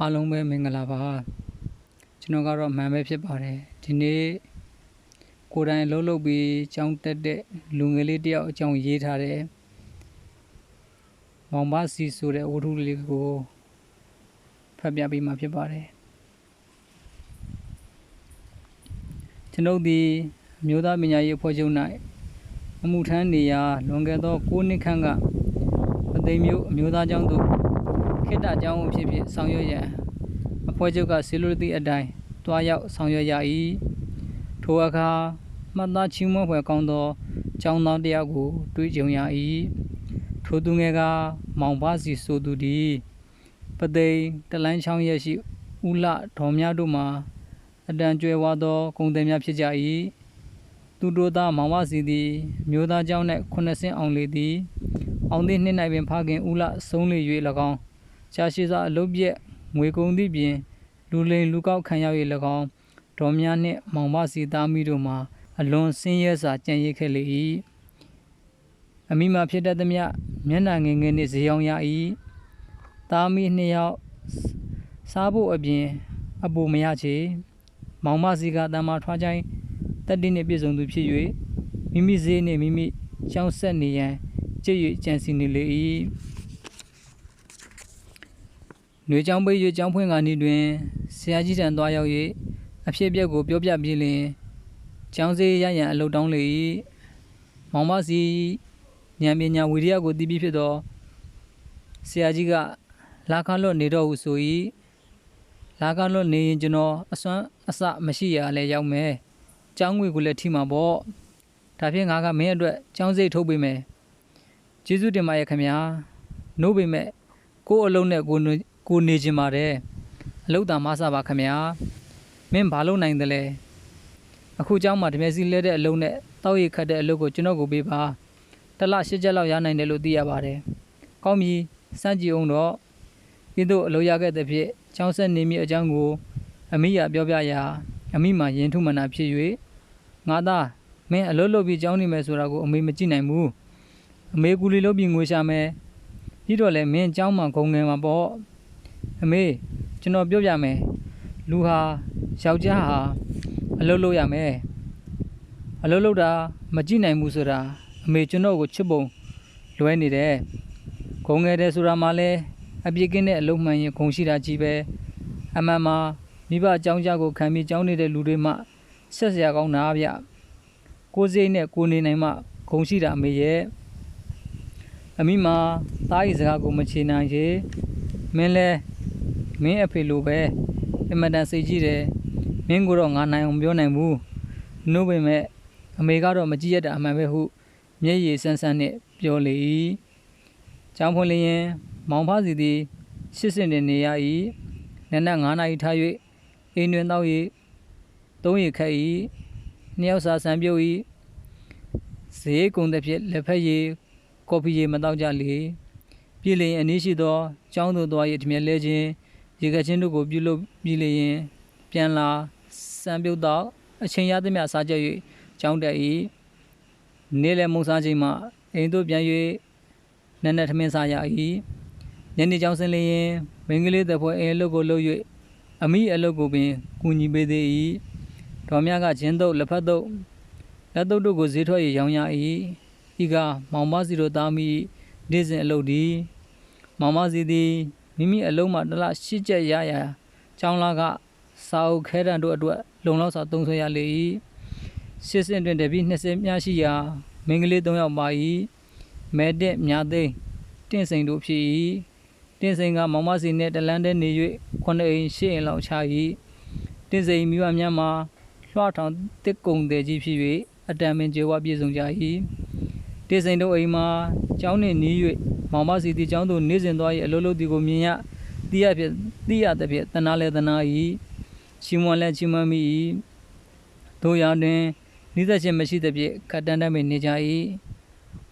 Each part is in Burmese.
အားလုံးပဲမင်္ဂလာပါကျွန်တော်ကတော့မှန်ပဲဖြစ်ပါတယ်ဒီနေ့ကိုယ်တိုင်အလုပ်လုပ်ပြီးကြောင်းတက်တဲ့လူငယ်လေးတယောက်အကြောင်းရေးထားတယ်မောင်မစီဆိုတဲ့ဝတ္ထုလေးကိုဖတ်ပြပေးမှာဖြစ်ပါတယ်ကျွန်ုပ်ဒီအမျိုးသားပညာရေးအဖွဲ့ချုပ်၌အမှုထမ်းနေရာလွန်ခဲ့သော9နှစ်ခန့်ကပသိမ်မြို့အမျိုးသားကျောင်းသို့ ခေတ္တကျောင်းအဖြစ်ဖြင့်ဆောင်ရွက်ရန်အဖွဲ့ချုပ်ကဆီလိုသည့်အတိုင်းတွားရောက်ဆောင်ရွက်ရ၏ထိုအခါမှတ်သားချီးမွမ်းဖွယ်ကောင်းသောကျောင်းသားတစ်ယောက်ကို တွေ့ကြုံရ၏ထိုသူငယ်ကမောင်ပါစီဆိုသူသည်ပသိမ်တလိုင်းချောင်းရဲ့ရှိဦးလဒေါ်မြတို့မှာအတန်ကျွဲဝါသောဂုံတယ်များဖြစ်ကြ၏သူတို့သားမောင်ပါစီသည်မျိုးသားကျောင်း၌ခုနှစ်ဆင့်အောင်လေသည် အောင်သည့်နှစ်၌ပင်ဖခင်ဦးလဆုံးလေ၍၎င်း ရှားရှိစွာအလုပ်ပြက်ငွေကုန်သည့်ပြင်လူလိမ်လူကောက်ခံရ၍၎င်းဒေါ်များနှင့်မောင်မစီသားမိတို့မှာအလွန်ဆင်းရဲစွာကြံ့ရစ်ခဲ့လေ၏အမိမဖြစ်တတ်သမျှမျက်နှာငယ်ငယ်နှင့်ဇေယောင်ရ၏သားမိနှစ်ယောက်စားဖို့အပြင်အပူမရချေမောင်မစီကတမ်းမထွားချိုင်းတက်တိနှင့်ပြည့်စုံသူဖြစ်၍မိမိဈေးနှင့်မိမိကျောင်းဆက်နေရန်ကြည့်၍ကြံစီနေလေ၏ ຫນွေချောင်းပိတ်၍ကျောင်းဖွင့်ကာနီတွင်ဆရာကြီးထံသွားရောက်၍အဖြစ်အပျက်ကိုပြောပြပြီးလျှင်ကျောင်းစေးရရန်အလုတောင်းလေ၏မောင်မစီဉာဏ်ပညာဝိရိယကိုတည်ပြီးဖြစ်သောဆရာကြီးကလာခလွတ်နေတော့ဟုဆို၏လာခလွတ်နေရင်ကျွန်တော်အစွမ်းအစမရှိရလဲရောက်မယ်ကျောင်းငွေကိုလည်းထိမှာပေါ့ဒါဖြင့်ငါကမင်းအတွက်ကျောင်းစိတ်ထုတ်ပေးမယ်ကျေးဇူးတင်ပါရဲ့ခင်ဗျာနို့ပေမဲ့ကို့အလုံးနဲ့ကိုနေ ကိုနေခြင်းပါတယ်အလုတ်တာမဆပါခင်ဗျာမင်းဘာလုပ်နိုင်တယ်လဲအခုเจ้าမှာတမျက်စီလဲတဲ့အလုံးနဲ့တောက်ရခတ်တဲ့အလုပ်ကိုကျွန်တော်ကိုပေးပါတစ်လ၈ချက်လောက်ရနိုင်တယ်လို့သိရပါတယ်ကောင်းပြီစမ်းကြည့်အောင်တော့ဤသို့အလုပ်ရခဲ့တဲ့ဖြစ်เจ้าဆက်နေမိအကြောင်းကိုအမိရပြောပြရာအမိမှရင်ထုမနာဖြစ်၍ငါသားမင်းအလုပ်လုပ်ပြီးเจ้าနေမယ်ဆိုတာကိုအမေမကြည့်နိုင်ဘူးအမေကူလီလုပ်ပြီးငွေရှာမယ်ပြီးတော့လည်းမင်းเจ้าမှဂုံငယ်မှာပေါ့ အမေကျွန်တော်ပြောပြမယ်လူဟာယောက်ျားဟာအလုပ်လုပ်ရမယ်အလုပ်လုပ်တာမကြည့်နိုင်ဘူးဆိုတာအမေကျွန်တော်ကိုချစ်ပုံလွဲနေတယ်ဂုံငယ်တယ်ဆိုတာမှလည်းအပြစ်ကင်းတဲ့အလုပ်မှန်ရင်ဂုံရှိတာကြီးပဲအမှန်မှာမိဘအကြောင်းကြားကိုခံပြီးကြောင်းနေတဲ့လူတွေမှဆက်စရာကောင်းတာဗျကိုစိတ်နဲ့ကိုနေနိုင်မှဂုံရှိတာအမေရဲ့အမိမှာသားဤစကားကိုမချေနိုင်ရေမင်းလဲ မင်းအဖေလိုပဲအမတန်စိတ်ကြီးတယ်မင်းကိုတော့ငါနိုင်အောင်ပြောနိုင်ဘူးနှုတ်ပေမဲ့အမေကတော့မကြည့်ရတဲ့အမှန်ပဲဟုမျက်ရည်ဆန်းဆန်းနဲ့ပြောလေ၏ကျောင်းဖွင့်လျင်မောင်ဖစီသည်ရှစ်စင်တင်နေရ၏နက်နက်9နာရီထား၍အိမ်တွင်တောက်၍သုံးရခက်၏နှစ်ယောက်စာဆံပြုတ်၏ဈေးကုန်တဲ့ဖြစ်လက်ဖက်ရည်ကော်ဖီရည်မတောက်ကြလေပြည်လျင်အနည်းရှိသောကျောင်းသို့သွား၍တမျက်လဲခြင်း ရေကချင်းတို့ကိုပြုလုပ်ပြီးလျင်ပြန်လာစံပြုတ်တော့အချိန်ရသမျှစားကြ၍ကျောင်းတက်၏နေ့လယ်မုံစားချိန်မှအိမ်သို့ပြန်၍နက်နက်ထမင်းစားရ၏ညနေကျောင်းဆင်းလျင်မိန်းကလေးသက်ဖွဲ့အိမ်အလုပ်ကိုလုပ်၍အမိအလုပ်ကိုပင်ကူညီပေးသေး၏တော်မြကဂျင်းတုပ်လက်ဖက်တုပ်လက်တုပ်တို့ကိုဈေးထွက်၍ရောင်းရ၏ဤကမောင်မစီတို့သားမိနေ့စဉ်အလုပ်သည်မောင်မစီသည် မိမိအလုံးမှာတစ်လ၈ချက်ရရာကျောင်းလာကစာအုပ်ခဲတံတို့အတွက်လုံလောက်စွာသုံးဆွဲရလေ၏ရှစ်စင်တွင်တပည့်20မြရှိရာမင်္ဂလေး3ယောက်ပါ၏မဲတက်မြသိန်းတင့်စိန်တို့ဖြစ်၏တင့်စိန်ကမောင်မစီနှင့်တလန်းတဲနေ၍ခုနှစ်အိမ်ရှစ်အိမ်လောက်ချ၏တင့်စိန်မိဘများမှာလွှားထောင်တစ်ကုံတဲ့ကြီးဖြစ်၍အတံပင်ကျေဝပြည့်စုံကြ၏တင့်စိန်တို့အိမ်မှာကျောင်းနှင့်နီး၍ မောင်မစီတီကျောင်းသို့နေစဉ်သွား၏အလုံးလုံးဒီကိုမြင်ရတိရဖြစ်တိရတဲ့ဖြစ်တနာလဲတနာ၏ချီးမွမ်းလဲချီးမွမ်းမိ၏တို့ရာတွင်နိသက်ချင်းမရှိတဲ့ဖြစ်ကတန်တမ်းပင်နေကြ၏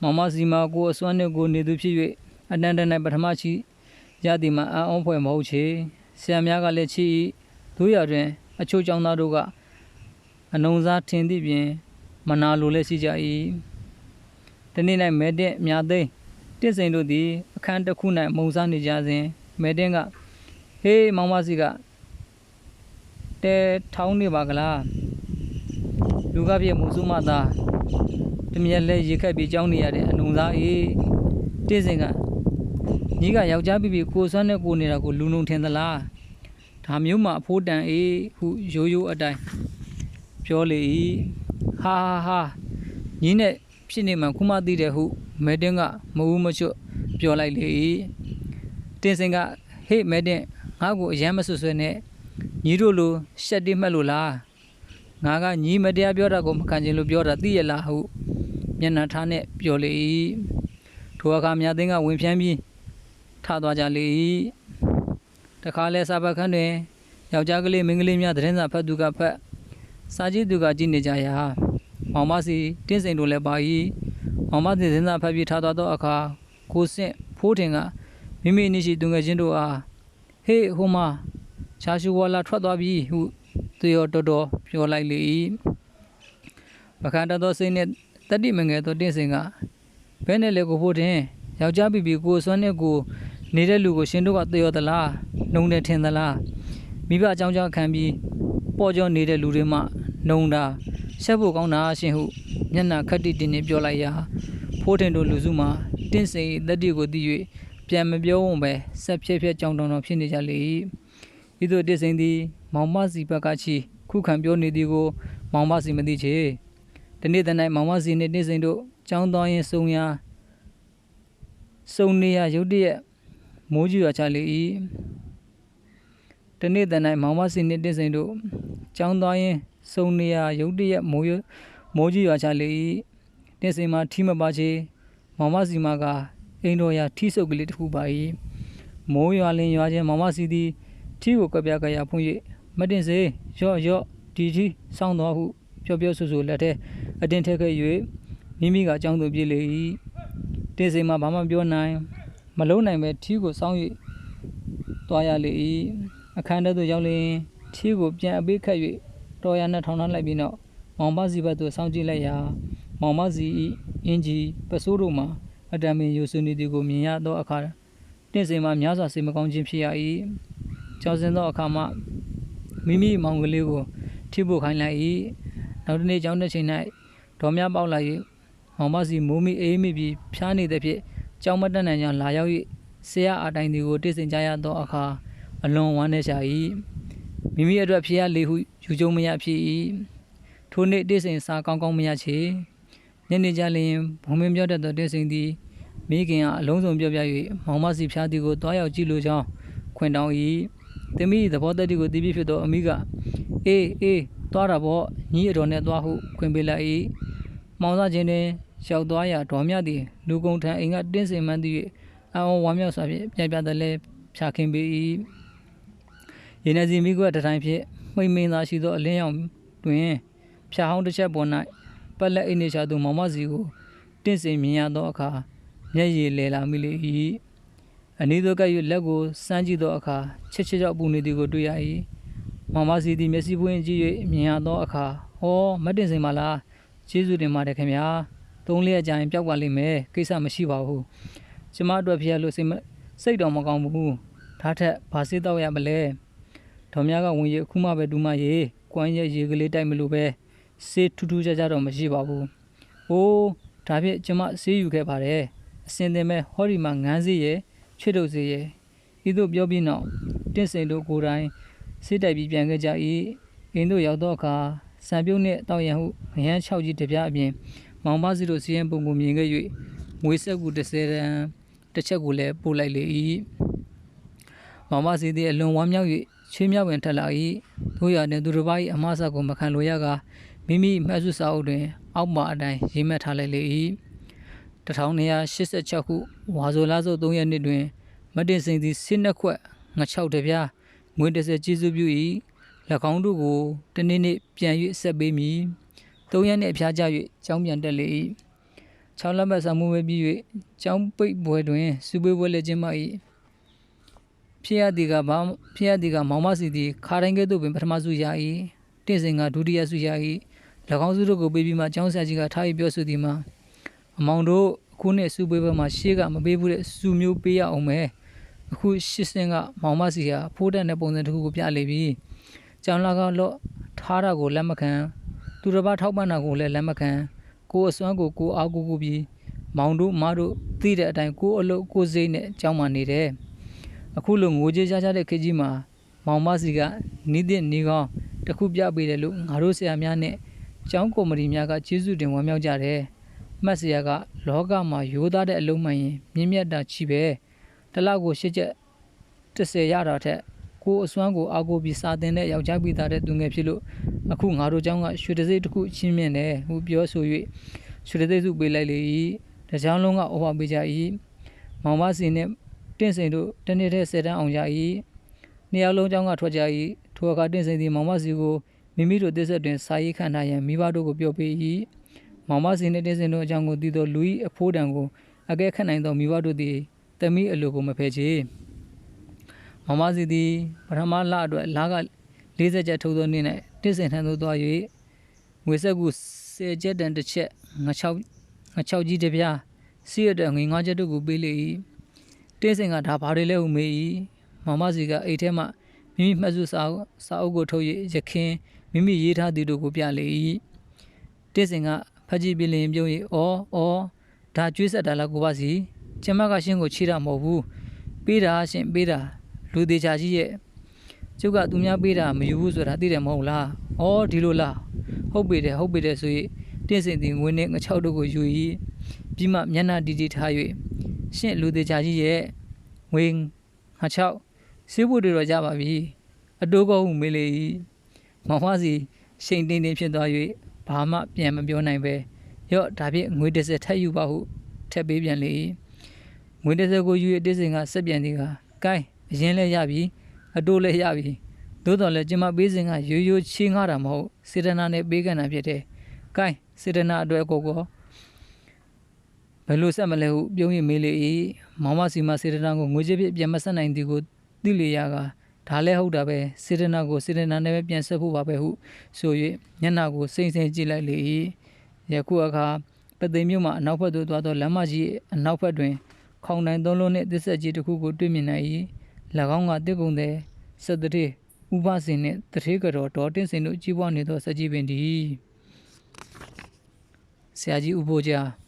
မောင်မစီမာကိုအစွမ်းနှင့်ကိုနေသူဖြစ်၍အတန်တန်၌ပထမရှိရသည်မှာအံ့ဩဖွယ်မဟုတ်ချေဆရာများကလည်းချီ၏တို့ရာတွင် အချို့ကျောင်းသားတို့ကအနုံစားထင်သည့်ပြင်မနာလိုလည်းရှိကြ၏တနေ့၌မဲတဲ့မြသိန်း တင့်စိန်တို့သည်အခန်းတစ်ခု၌မုံစားနေကြစဉ်မဲတင်းကဟေးမောင်မစီကတဲထောင်းနေပါကလားလူကပြည့်မူစုမသားတမြက်လဲရေခက်ပြီးကြောင်းနေရတဲ့အနုံသားအေးတင့်စင်ကညီကယောက်ျားပြီးပြီးကိုဆွမ်းနဲ့ကိုနေတာကိုလူနုံထင်သလားဒါမျိုးမှအဖိုးတန်အေးဟုရိုးရိုးအတိုင်းပြောလေ၏ဟာဟာဟာညီနဲ့ ဖြစ်နေမှခုမှသိတယ်ဟုမဲတင်းကမဦးမချွတ်ပြောလိုက်လေ၏တင်စင်ကဟေ့မဲတင်းငါ့ကိုအယမ်းမဆွဆွဲနဲ့ညီတို့လိုရှက်တိမှတ်လို့လားငါကညီမတရားပြောတာကိုမခံချင်လို့ပြောတာသိရလားဟုမျက်နှာထားနဲ့ပြောလေ၏ထိုအခါမြတ်သိန်းကဝင်ဖြန်းပြီးထသွားကြလေ၏တခါလဲစာပတ်ခန်းတွင်ယောက်ျားကလေးမိန်းကလေးများသတင်းစာဖတ်သူကဖတ်စာကြည့်သူကကြည့်နေကြရာ မောင်မစီတင်းစိန်တို့လည်းပါ၏မောင်မစီသတင်းစာဖတ်ပြီးထသွားသောအခါကိုစင့်ဖိုးထင်ကမိမိအနည်းရှိသူငယ်ချင်းတို့အားဟေးဟိုမှာချာရှူဝါလာထွက်သွားပြီဟုသူရောတော်တော်ပြောလိုက်လေ၏ပခန္တသောစိတ်နှင့်တတိမငယ်သောတင်းစင်ကဘဲနဲ့လေကိုဖို့တင်ယောက်ျားပြီပြီကိုစွမ်းနဲ့ကိုနေတဲ့လူကိုရှင်တို့ကတယောသလားနှုံတယ်ထင်သလားမိဘအကြောင်းကြောင့်ခံပြီးပေါ်ကျော်နေတဲ့လူတွေမှနှုံတာ ဆက်ဖို့ကောင်းတာရှင်ဟုမျက်နှာခက်တိတင်းနဲ့ပြောလိုက်ရာဖိုးထင်တို့လူစုမှာတင်းစိန်တတိကိုသိ၍ပြန်မပြောဝုံပဲဆက်ဖြဲဖြဲကြောင်တောင်တောင်ဖြစ်နေကြလေ၏ဤသို့တင်းစိန်သည်မောင်မစီဘက်ကချီခုခံပြောနေသည်ကိုမောင်မစီမသိချေဒီနေ့တနေ့မောင်မစီနှင့်တင်းစိန်တို့ကြောင်းတော်ရင်စုံရာစုံနေရရုတ်တရက်မိုးကြွရချလေ၏ဒီနေ့တနေ့မောင်မစီနှင့်တင်းစိန်တို့ကြောင်းတော်ရင် စုံနေရရုတ်တရက်မိုးရမိုးကြွရချလေ၏တင်းစိန်မှာထီမပါချေမောင်မစီမကအိမ်တော်ရထီဆုပ်ကလေးတစ်ခုပါ၏မိုးရွာလင်းရွာခြင်းမောင်မစီသည်ထီကိုကွက်ပြားကြရဖွင့်၍မတင်စေရော့ရော့ဒီထီစောင်းတော်ဟုပြောပြောဆူဆူလက်ထဲအတင်းထက်ခဲ့၍မိမိကအကြောင်းသူပြေးလေ၏တင်းစိန်မှာဘာမှပြောနိုင်မလုံးနိုင်ပဲထီကိုစောင်း၍သွားရလေ၏အခန်းထဲသို့ရောက်လျင်ထီကိုပြန်အပေးခတ်၍ တော်ရနဲ့ထောင်ထောင်းလိုက်ပြီးနောက်မောင်မစီဘက်သို့စောင်းကြည့်လိုက်ရာမောင်မစီ၏အင်ဂျီပစိုးတို့မှာအတံပင်ယူဆွနေသည်ကိုမြင်ရသောအခါတင့်စိန်မှာများစွာစိတ်မကောင်းခြင်းဖြစ်ရ၏ကြောက်စင်သောအခါမှမိမိမောင်ကလေးကိုထိဖို့ခိုင်းလိုက်၏နောက်တစ်နေ့ကျောင်းတဲ့ချိန်၌ဒေါ်များပေါက်လာ၍မောင်မစီမိုးမိအေးမိပြီးဖျားနေသည်ဖြင့်ကျောင်းမတက်နိုင်ကြောင်းလာရောက်၍ဆရာအတိုင်းသည်ကိုတည်စင်ကြရသောအခါအလွန်ဝမ်းနည်းရှာ၏မိမိအတွက်ဖြစ်ရလေဟု ယူကြုံမရဖြစ်၏ထိုနေ့တည်စင်စာကောင်းကောင်းမရချေညနေကြလျင်ဘုံမင်းပြောတတ်သောတည်စင်သည်မိခင်ကအလုံးစုံပြောပြ၍မောင်မစီဖျားသည်ကိုတွားရောက်ကြည့်လိုကြောင်းခွင်တောင်း၏သမီးသဘောတတိကိုတည်ပြီးဖြစ်သောအမိကအေးအေးသွားတာပေါ့ညီအတော်နဲ့သွားဟုခွင်ပေးလိုက်၏မောင်သားချင်းတွင်ရောက်သွားရာဒေါ်မြသည်လူကုန်ထံအိမ်ကတင်းစင်မှန်းသည်အအောင်ဝမ်းမြောက်စွာဖြင့်ပြန်ပြတဲ့လဲဖြာခင်ပေး၏ရင်းနေစီမိကွက်တတိုင်းဖြင့် မိမ့်မင်းသာရှိသောအလင်းရောင်တွင်ဖြာဟောင်းတစ်ချက်ပေါ်၌ပက်လက်အိနေချသူမောင်မစီကိုတင့်စင်မြင်ရသောအခါမျက်ရည်လဲလာမိလေ၏အနည်းသောက၍လက်ကိုစမ်းကြည့်သောအခါချက်ချက်ကြောက်ပူနေသည်ကိုတွေ့ရ၏မောင်မစီသည်မျက်စိပွင့်ကြည့်၍မြင်ရသောအခါဟောမတ်တင်စင်ပါလားကျေးဇူးတင်ပါတယ်ခင်ဗျာသုံးလျက်ကြာရင်ပျောက်ပါလိမ့်မယ်ကိစ္စမရှိပါဘူးကျမတို့ဖျက်လို့စိတ်စိတ်တော်မကောင်းဘူးဒါထက်ဘာစေးတော့ရမလဲ ဒေါ်များကဝင်ရအခုမှပဲဒူမရေကွမ်းရဲ့ရေကလေးတိုက်မလို့ပဲစေးထူးထူးခြားခြားတော့မရှိပါဘူး။အိုးဒါဖြင့်ကျမဆေးယူခဲ့ပါတယ်။အစင်တင်မဲ့ဟောဒီမှာငန်းစေးရဲ့ချွတ်တို့စေးရဲ့ဤသို့ပြောပြီးနောက်တင့်စိန်တို့ကိုယ်တိုင်ဆေးတိုက်ပြီးပြန်ခဲ့ကြ၏။အင်းတို့ရောက်တော့အခါစံပြုတ်နှင့်တောက်ရန်ဟုမယမ်း၆ကြီးတပြားအပြင်မောင်ပါစီတို့စီးရင်ပုံကိုမြင်ခဲ့၍ငွေဆက်ကူ30တန်းတစ်ချက်ကိုလည်းပို့လိုက်လေ၏မောင်ပါစီသည်အလွန်ဝမ်းမြောက်၍ ချွေးမြောက်ပင်ထက်လာ၏တို့ရနှင့်သူတစ်ပါး၏အမဆကိုမခံလိုရကမိမိမှတ်စုစာအုပ်တွင် အောက်မှအတိုင်းရေးမှတ်ထားလိုက်လေ၏1286ခုဝါဆိုလာစု3ရက်နှစ်တွင် မတင်စိန်သည်စစ်နှစ်ခွက်ငါ6တပြားငွေ30ကျေးဇူးပြု၏၎င်းတို့ကိုတနေ့နေ့ပြန်၍ဆက်ပေးမည်3ရက်နှင့်အဖျားကြ၍ကျောင်းပြန်တက်လေ၏6လက်မှတ်စာမှုဝဲပြီး၍ကျောင်းပိတ်ပွဲတွင်စူပွေးပွဲလက်ကျင်းမ၏ ဖြစ်ရသည်ကဘာဖြစ်ရသည်ကမောင်မစီသည်ခါတိုင်းကဲ့သို့ပင်ပထမစုရ၏တင့်စင်ကဒုတိယစုရ၏၎င်းစုတို့ကိုပေးပြီးမှကျောင်းဆရာကြီးကထားပြီးပြောဆိုသည်မှာအမောင်တို့အခုနှစ်စုပွေးပွဲမှာရှေ့ကမပေးဘူးတဲ့စုမျိုးပေးရအောင်မယ်အခုရှစ်စင်းကမောင်မစီဟာဖိုးတက်တဲ့ပုံစံတစ်ခုကိုပြလေပြီကျောင်းလာကလော့ထားတာကိုလက်မခံသူတစ်ပါးထောက်ပံ့တာကိုလည်းလက်မခံကိုယ်အစွမ်းကိုကိုယ်အားကိုးကိုးပြီးမောင်တို့မတို့သိတဲ့အတိုင်းကိုယ်အလုပ်ကိုယ်စိတ်နဲ့ကြောင်းမှနေတယ် အခုလိုငိုကြးကြကြတဲ့ခေတ်ကြီးမှာမောင်မစီကနီးတဲ့နီးကောင်းတစ်ခုပြပေးတယ်လို့ငါတို့ဆရာများနဲ့ကျောင်းကော်မတီများကကျေးဇူးတင်ဝမ်းမြောက်ကြတယ်မှတ်စရာကလောကမှာရိုးသားတဲ့အလုံးမှန်ရင်မြင့်မြတ်တာချီပဲတစ်လောက်ကိုရှစ်ချက်30ရတာထက်ကိုယ်အစွမ်းကိုအားကိုးပြီးစာသင်တဲ့ယောက်ျားပိသားတဲ့သူငယ်ဖြစ်လို့အခုငါတို့ကျောင်းကရွှေတစိမ့်တစ်ခုချင်းမြင့်တယ်ဟူပြောဆို၍ရွှေတစိမ့်စုပေးလိုက်လေ၏တကြောင်လုံးကဩဝါပေးကြ၏မောင်မစီနဲ့ တင့်စိန်တို့တနေ့တည်းဆယ်တန်းအောင်ကြ၏နှစ်ယောက်လုံးကျောင်းကထွက်ကြ၏ထိုအခါတင့်စိန်သည်မောင်မစီကိုမိမိတို့တစ်ဆက်တွင်စာရေးခံထားရန်မိဘတို့ကိုပြောပေး၏မောင်မစီနှင့်တင့်စိန်တို့အကြောင်းကိုသိသောလူ၏အဖိုးတံကိုအကဲခတ်နိုင်သောမိဘတို့သည်တမိအလိုကိုမဖယ်ချေမောင်မစီသည်ပထမလအတွက်လာက40ချက်ထုတ်သောနေ့၌တင့်စိန်ထံသို့သွား၍ငွေဆက်ကူ10ချက်တန်တစ်ချက်ငါ6ငါ6ကြီးတစ်ပြားစီရတဲ့ငွေ9ချက်တို့ကိုပေးလေ၏ တင်းစင်ကဒါဘာတွေလဲဟုမေး၏မောင်မစီကအိတ်ထဲမှမိမိမှတ်စုစာအုပ်စာအုပ်ကိုထုတ်၍ရခင်မိမိရေးထားသည်တို့ကိုပြလေ၏တင်းစင်ကဖတ်ကြည့်ပြလျင်ပြုံး၍အော်အော်ဒါကျွေးဆက်တာလားကိုပါစီကျမကရှင်းကိုချီတာမဟုတ်ဘူးပေးတာရှင်ပေးတာလူသေးချာကြီးရဲ့ကျုပ်ကသူများပေးတာမယူဘူးဆိုတာသိတယ်မဟုတ်လားအော်ဒီလိုလားဟုတ်ပြီတယ်ဟုတ်ပြီတယ်ဆို၍တင်းစင်သည်ငွေနဲ့ငချောက်တို့ကိုယူ၏ပြီးမှမျက်နှာတီတီထား၍ ရှင့်လူသေးချာကြီးရဲ့ငွေငချောက်စေးဖို့တွေတော့ကြပါပြီအတိုးကောဟုမေးလေ၏မောင်မစီရှိန်တင်းတင်းဖြစ်သွား၍ဘာမှပြန်မပြောနိုင်ပဲရော့ဒါဖြင့်ငွေတစ်စက်ထပ်ယူပါဟုထပ်ပေးပြန်လေ၏ငွေတစ်စက်ကိုယူ၍တင်းစင်ကဆက်ပြန်သည်ကကဲအရင်လဲရပြီအတိုးလဲရပြီသို့တော်လည်းကျမပေးစဉ်ကရိုးရိုးချင်းငါတာမဟုတ်စေတနာနဲ့ပေးကန်တာဖြစ်တယ်။ကဲစေတနာအတွက်ကိုကောဘ ယ်လိုဆက်မလဲဟုပြုံးရမေးလေ၏မောင်မစီမစေတနာကိုငွေချစ်ဖြစ်ပြန်မဆက်နိုင်သည်ကိုသိလေရကဒါလည်းဟုတ်တာပဲစေတနာကိုစေတနာနဲ့ပဲပြန်ဆက်ဖို့ပါပဲဟုဆို၍ညနာကိုစိမ့်စိမ့်ကြည့်လိုက်လေ၏ယခုအခါပသိမ်မြို့မှအနောက်ဘက်သို့သွားသောလမ်းမကြီးအနောက်ဘက်တွင် ခေါင်တိုင်သုံးလုံးနှင့်တစ်ဆက်ကြီးတစ်ခုကိုတွေ့မြင်နိုင်၏၎င်းကတစ်ကုံသည်စက်တရေဥပစင်နှင့်တထေးကတော်ဒေါ်တင်စင်တို့ကြီးပွားနေသောစက်ကြီးပင်သည်ဆရာကြီးဥပိုးကြား